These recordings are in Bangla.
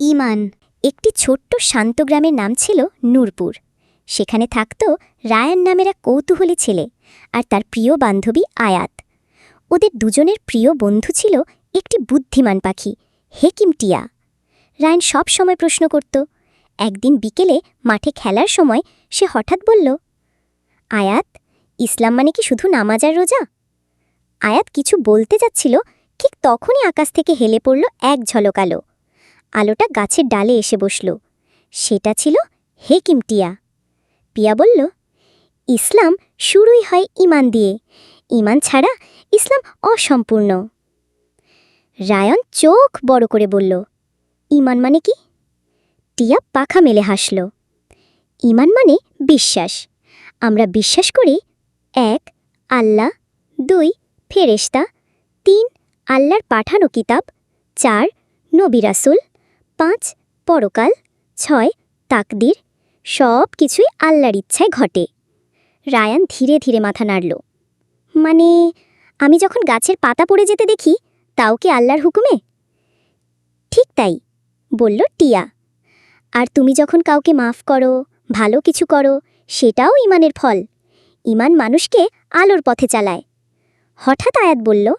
ইমান। একটি ছোট্ট শান্ত গ্রামের নাম ছিল নূরপুর। সেখানে থাকত রায়ান নামের এক কৌতূহলী ছেলে আর তার প্রিয় বান্ধবী আয়াত। ওদের দুজনের প্রিয় বন্ধু ছিল একটি বুদ্ধিমান পাখি, হেকিম টিয়া। রায়ান সব সময় প্রশ্ন করত, একদিন বিকেলে মাঠে খেলার সময় সে হঠাৎ বলল, আয়াত, ইসলাম মানে কি শুধু নামাজ আর রোজা? আয়াত কিছু বলতে যাচ্ছিল, ঠিক তখনই আকাশ থেকে হেলে পড়ল এক ঝলক আলো। আলোটা গাছের ডালে এসে বসল। সেটা ছিল হেকিম টিয়া। পিয়া বলল, ইসলাম শুরুই হয় ইমান দিয়ে। ইমান ছাড়া ইসলাম অসম্পূর্ণ। রায়ন চোখ বড় করে বলল ইমান মানে কি? টিয়া পাখা মেলে হাসল ইমান মানে বিশ্বাস। আমরা বিশ্বাস করি এক, আল্লাহ, দুই, ফেরেশতা, তিন, আল্লাহর পাঠানো কিতাব, চার, নবী রাসুল পাঁচ, পরকাল, ছয়, তাকদির, সব কিছুই আল্লাহর ইচ্ছায় ঘটে। রায়ান ধীরে ধীরে মাথা নাড়ল। মানে আমি যখন গাছের পাতা পড়ে যেতে দেখি, তাও কি আল্লাহর হুকুমে? ঠিক তাই, বলল টিয়া। আর তুমি যখন কাউকে মাফ করো, ভালো কিছু করো, সেটাও ইমানের ফল। ইমান মানুষকে আলোর পথে চালায়। হঠাৎ আয়াত বলল,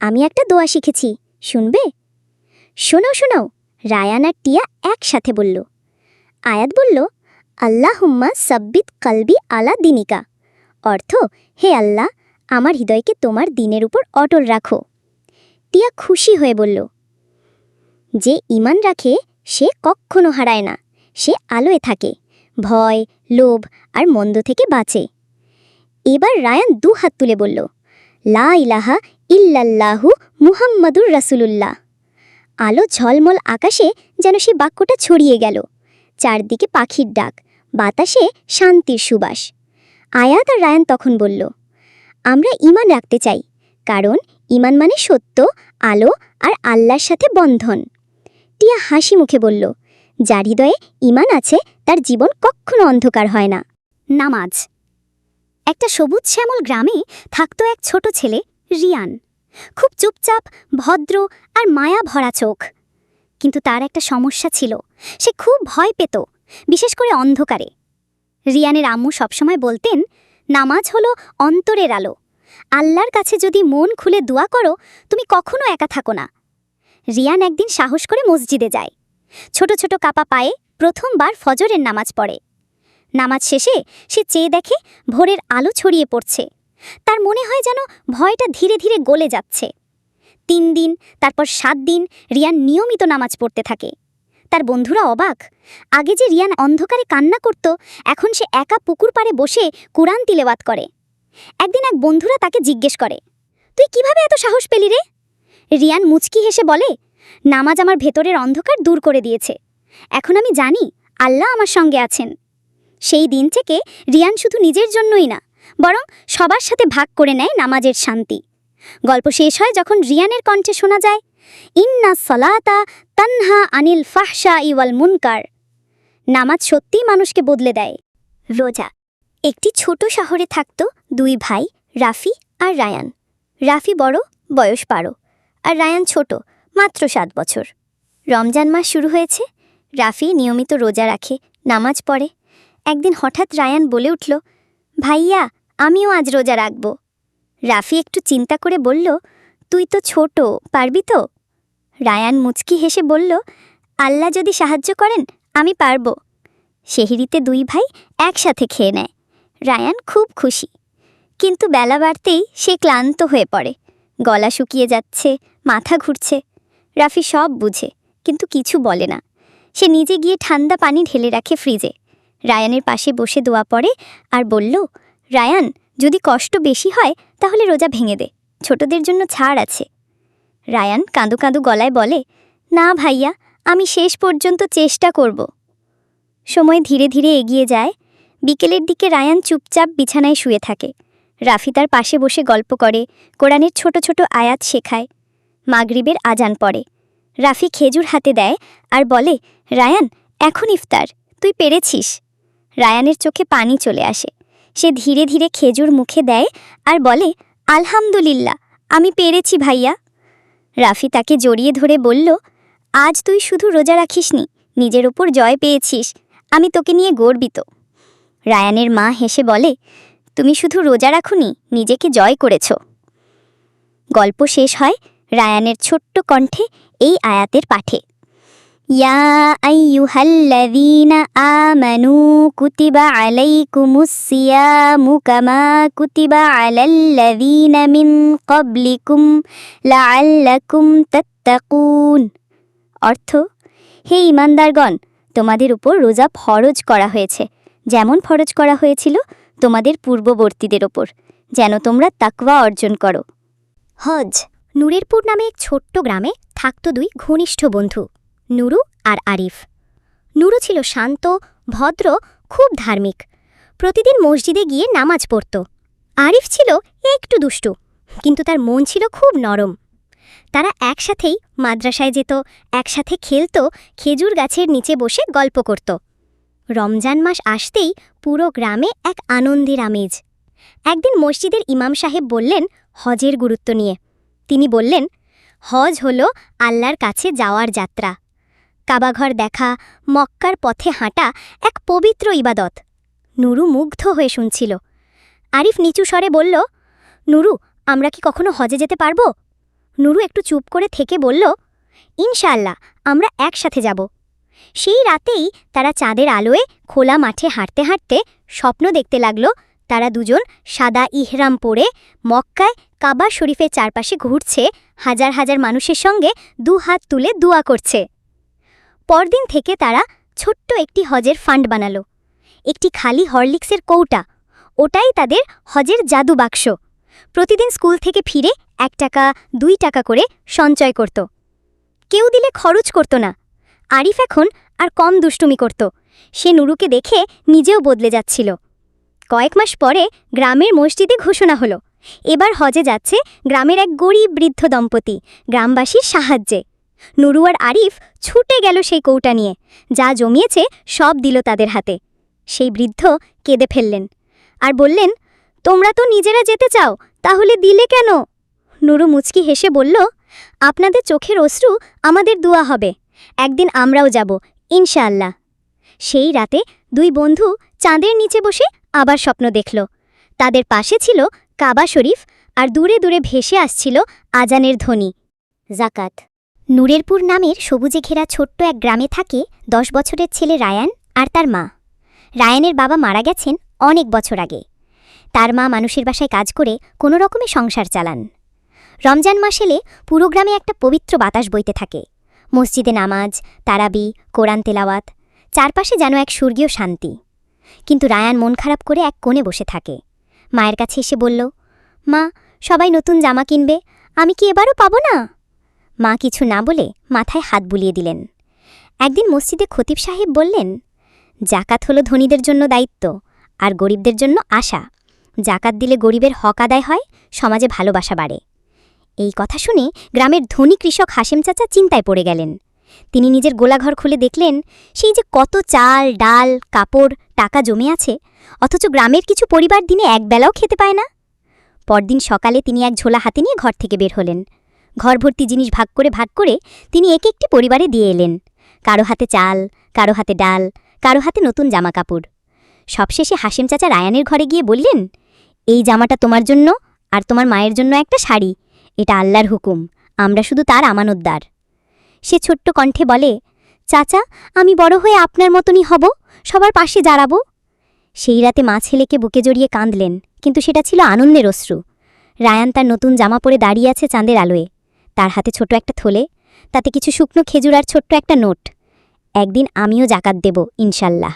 আমি একটা দোয়া শিখেছি, শুনবে? শোনাও শোনাও। রায়ান আর টিয়া একসাথে বলল। আয়াত বলল আল্লাহ হুম্মা সাব্বিত কালবি আলা দিনিকা। অর্থ, হে আল্লাহ, আমার হৃদয়কে তোমার দিনের উপর অটল রাখো। টিয়া খুশি হয়ে বলল, যে ইমান রাখে, সে কক্ষনো হারায় না। সে আলোয় থাকে, ভয়, লোভ আর মন্দ থেকে বাঁচে। এবার রায়ান দু হাত তুলে বলল, লা ইলাহা ইল্লাল্লাহু মুহাম্মাদুর রাসুলুল্লাহ। আলো ঝলমল আকাশে যেন সে বাক্যটা ছড়িয়ে গেল। চারদিকে পাখির ডাক, বাতাসে শান্তির সুবাস। আয়াত আর রায়ান তখন বলল, আমরা ইমান রাখতে চাই, কারণ ইমান মানে সত্য, আলো আর আল্লাহর সাথে বন্ধন। টিয়া হাসি মুখে বলল, যার হৃদয়ে ইমান আছে, তার জীবন কখনো অন্ধকার হয় না। নামাজ। একটা সবুজ শ্যামল গ্রামে থাকতো এক ছোট ছেলে, রিয়ান। খুব চুপচাপ, ভদ্র আর মায়া ভরা চোখ। কিন্তু তার একটা সমস্যা ছিল। সে খুব ভয় পেত, বিশেষ করে অন্ধকারে। রিয়ানের আম্মু সবসময় বলতেন, নামাজ হলো অন্তরের আলো। আল্লাহর কাছে যদি মন খুলে দোয়া করো, তুমি কখনো একা থাকো না। রিয়ান একদিন সাহস করে মসজিদে যায়। ছোট ছোট কাপা পায়ে প্রথমবার ফজরের নামাজ পড়ে। নামাজ শেষে সে চেয়ে দেখে ভোরের আলো ছড়িয়ে পড়ছে। তার মনে হয় যেন ভয়টা ধীরে ধীরে গলে যাচ্ছে। তিন দিন, তারপর সাত দিন রিয়ান নিয়মিত নামাজ পড়তে থাকে। তার বন্ধুরা অবাক। আগে যে রিয়ান অন্ধকারে কান্না করত, এখন সে একা পুকুর পাড়ে বসে কোরআন তিলেবাত করে। একদিন এক বন্ধুরা তাকে জিজ্ঞেস করে, তুই কীভাবে এত সাহস পেলি রে? রিয়ান মুচকি হেসে বলে, নামাজ আমার ভেতরের অন্ধকার দূর করে দিয়েছে। এখন আমি জানি আল্লাহ আমার সঙ্গে আছেন। সেই দিন থেকে রিয়ান শুধু নিজের জন্যই না বরং সবার সাথে ভাগ করে নেয় নামাজের শান্তি। গল্প শেষ হয় যখন রিয়ানের কণ্ঠে শোনা যায়, ইন্না সলাতা তানহা আনিল ফাহশা ইওয়াল মুনকার। নামাজ সত্যিই মানুষকে বদলে দেয়। রোজা, একটি ছোট শহরে থাকত দুই ভাই, রাফি আর রায়ান। রাফি বড়, বয়স বারো, আর রায়ান ছোট, মাত্র সাত বছর। রমজান মাস শুরু হয়েছে, রাফি নিয়মিত রোজা রাখে, নামাজ পড়ে। একদিন হঠাৎ রায়ান বলে উঠল ভাইয়া, আমিও আজ রোজা রাখব। রাফি একটু চিন্তা করে বলল, তুই তো ছোট, পারবি তো? রায়ান মুচকি হেসে বলল, আল্লাহ যদি সাহায্য করেন, আমি পারব। সেহিরিতে দুই ভাই একসাথে খেয়ে নেয়। রায়ান খুব খুশি। কিন্তু বেলা বাড়তেই সে ক্লান্ত হয়ে পড়ে। গলা শুকিয়ে যাচ্ছে, মাথা ঘুরছে। রাফি সব বুঝে, কিন্তু কিছু বলে না। সে নিজে গিয়ে ঠান্ডা পানি ঢেলে রাখে ফ্রিজে। রায়ানের পাশে বসে দোয়া পড়ে আর বলল, রায়ান, যদি কষ্ট বেশি হয়, তাহলে রোজা ভেঙে দে। ছোটদের জন্য ছাড় আছে। রায়ান কাঁদো কাঁদো গলায় বলে, না ভাইয়া, আমি শেষ পর্যন্ত চেষ্টা করব। সময় ধীরে ধীরে এগিয়ে যায়। বিকেলের দিকে রায়ান চুপচাপ বিছানায় শুয়ে থাকে। রাফি তার পাশে বসে গল্প করে, কোরআনের ছোট ছোট আয়াত শেখায়। মাগরিবের আজান পড়ে। রাফি খেজুর হাতে দেয় আর বলে, রায়ান, এখন ইফতার, তুই পেরেছিস। রায়ানের চোখে পানি চলে আসে। সে ধীরে ধীরে খেজুর মুখে দেয় আর বলে, আলহামদুলিল্লাহ, আমি পেরেছি ভাইয়া। রাফি তাকে জড়িয়ে ধরে বলল, আজ তুই শুধু রোজা রাখিসনি, নিজের ওপর জয় পেয়েছিস, আমি তোকে নিয়ে গর্বিত। রায়ানের মা হেসে বলে, তুমি শুধু রোজা রাখুনি, নিজেকে জয় করেছ। গল্প শেষ হয় রায়ানের ছোট্ট কণ্ঠে এই আয়াতের পাঠে। ইয়া আইয়ুহাল্লাযীনা আমানু কুতিবা আলাইকুমুস সিয়ামু কামা কুতিবা আলাল্লাযীনা মিন ক্বাবলিকুম লাআল্লাকুম তাত্তাকুন অর্থ, হে ইমানদারগণ, তোমাদের উপর রোজা ফরজ করা হয়েছে। যেমন ফরজ করা হয়েছিল তোমাদের পূর্ববর্তীদের ওপর যেন তোমরা তাকওয়া অর্জন করো। হজ নূরেরপুর নামে এক ছোট্ট গ্রামে থাকত দুই ঘনিষ্ঠ বন্ধু। নুরু আর আরিফ। নুরু ছিল শান্ত, ভদ্র, খুব ধার্মিক। প্রতিদিন মসজিদে গিয়ে নামাজ পড়ত। আরিফ ছিল একটু দুষ্টু, কিন্তু তার মন ছিল খুব নরম। তারা একসাথেই মাদ্রাসায় যেত, একসাথে খেলত, খেজুর গাছের নিচে বসে গল্প করত। রমজান মাস আসতেই পুরো গ্রামে এক আনন্দের আমেজ। একদিন মসজিদের ইমাম সাহেব বললেন হজের গুরুত্ব নিয়ে। তিনি বললেন, হজ হল আল্লাহর কাছে যাওয়ার যাত্রা। কাবাঘর দেখা, মক্কার পথে হাঁটা এক পবিত্র ইবাদত। নুরু মুগ্ধ হয়ে শুনছিল। আরিফ নিচু স্বরে বলল, নুরু, আমরা কি কখনো হজে যেতে পারব? নুরু একটু চুপ করে থেকে বলল ইনশাল্লাহ আমরা একসাথে যাব। সেই রাতেই তারা চাঁদের আলোয় খোলা মাঠে হাঁটতে হাঁটতে স্বপ্ন দেখতে লাগল, তারা দুজন সাদা ইহরাম পরে মক্কায় কাবা শরীফের চারপাশে ঘুরছে, হাজার হাজার মানুষের সঙ্গে দু হাত তুলে দোয়া করছে। পরদিন থেকে তারা ছোট্ট একটি হজের ফান্ড বানালো। একটি খালি হরলিক্সের কৌটা, ওটাই তাদের হজের জাদু বাক্স। প্রতিদিন স্কুল থেকে ফিরে এক টাকা, দুই টাকা করে সঞ্চয় করত। কেউ দিলে খরচ করত না। আরিফ এখন আর কম দুষ্টুমি করত। সে নুরুকে দেখে নিজেও বদলে যাচ্ছিল। কয়েক মাস পরে গ্রামের মসজিদে ঘোষণা হলো। এবার হজে যাচ্ছে গ্রামের এক গরিব বৃদ্ধ দম্পতি, গ্রামবাসীর সাহায্যে। নুরু আর আরিফ ছুটে গেল সেই কৌটা নিয়ে। যা জমিয়েছে সব দিল তাদের হাতে। সেই বৃদ্ধ কেঁদে ফেললেন। আর বললেন, তোমরা তো নিজেরা যেতে চাও, তাহলে দিলে কেন? নুরু মুচকি হেসে বলল, আপনাদের চোখের অশ্রু আমাদের দোয়া হবে। একদিন আমরাও যাব, ইনশাআল্লাহ। সেই রাতে দুই বন্ধু চাঁদের নিচে বসে আবার স্বপ্ন দেখল। তাদের পাশে ছিল কাবা শরীফ আর দূরে দূরে ভেসে আসছিল আজানের ধ্বনি, জাকাত। নূরেরপুর নামের সবুজে ঘেরা ছোট্ট এক গ্রামে থাকে দশ বছরের ছেলে রায়ান আর তার মা। রায়ানের বাবা মারা গেছেন অনেক বছর আগে। তার মা মানুষের বাসায় কাজ করে কোনো রকমে সংসার চালান। রমজান মাস এলে পুরো গ্রামে একটা পবিত্র বাতাস বইতে থাকে। মসজিদে নামাজ, তারাবি, কোরআন তেলাওয়াত, চারপাশে যেন এক স্বর্গীয় শান্তি। কিন্তু রায়ান মন খারাপ করে এক কোণে বসে থাকে। মায়ের কাছে এসে বলল, মা, সবাই নতুন জামা কিনবে, আমি কি এবারও পাবো না? মা কিছু না বলে মাথায় হাত বুলিয়ে দিলেন। একদিন মসজিদে খতিব সাহেব বললেন, জাকাত হলো ধনীদের জন্য দায়িত্ব আর গরিবদের জন্য আশা। জাকাত দিলে গরিবের হক আদায় হয়, সমাজে ভালোবাসা বাড়ে। এই কথা শুনে গ্রামের ধনী কৃষক হাসেম চাচা চিন্তায় পড়ে গেলেন। তিনি নিজের গোলাঘর খুলে দেখলেন, সেই যে কত চাল, ডাল, কাপড়, টাকা জমে আছে, অথচ গ্রামের কিছু পরিবার দিনে একবেলাও খেতে পায় না। পরদিন সকালে তিনি এক ঝোলা হাতে নিয়ে ঘর থেকে বের হলেন। ঘর ভর্তি জিনিস ভাগ করে ভাগ করে তিনি এক একটি পরিবারে দিয়ে এলেন। কারও হাতে চাল, কারও হাতে ডাল, কারও হাতে নতুন জামা কাপড় সবশেষে হাসেম চাচা রায়ানের ঘরে গিয়ে বললেন, এই জামাটা তোমার জন্য আর তোমার মায়ের জন্য একটা শাড়ি। এটা আল্লাহর হুকুম, আমরা শুধু তার আমানতদার। সে ছোট্ট কণ্ঠে বলে, চাচা, আমি বড় হয়ে আপনার মতনই হব, সবার পাশে দাঁড়াবো? সেই রাতে মা ছেলেকে বুকে জড়িয়ে কাঁদলেন, কিন্তু সেটা ছিল আনন্দের অশ্রু। রায়ান তার নতুন জামা পরে দাঁড়িয়ে আছে চাঁদের আলোয়। তার হাতে ছোট একটা থলে, তাতে কিছু শুকনো খেজুর আর ছোট্ট একটা নোট। একদিন আমিও জাকাত দেব, ইনশাল্লাহ।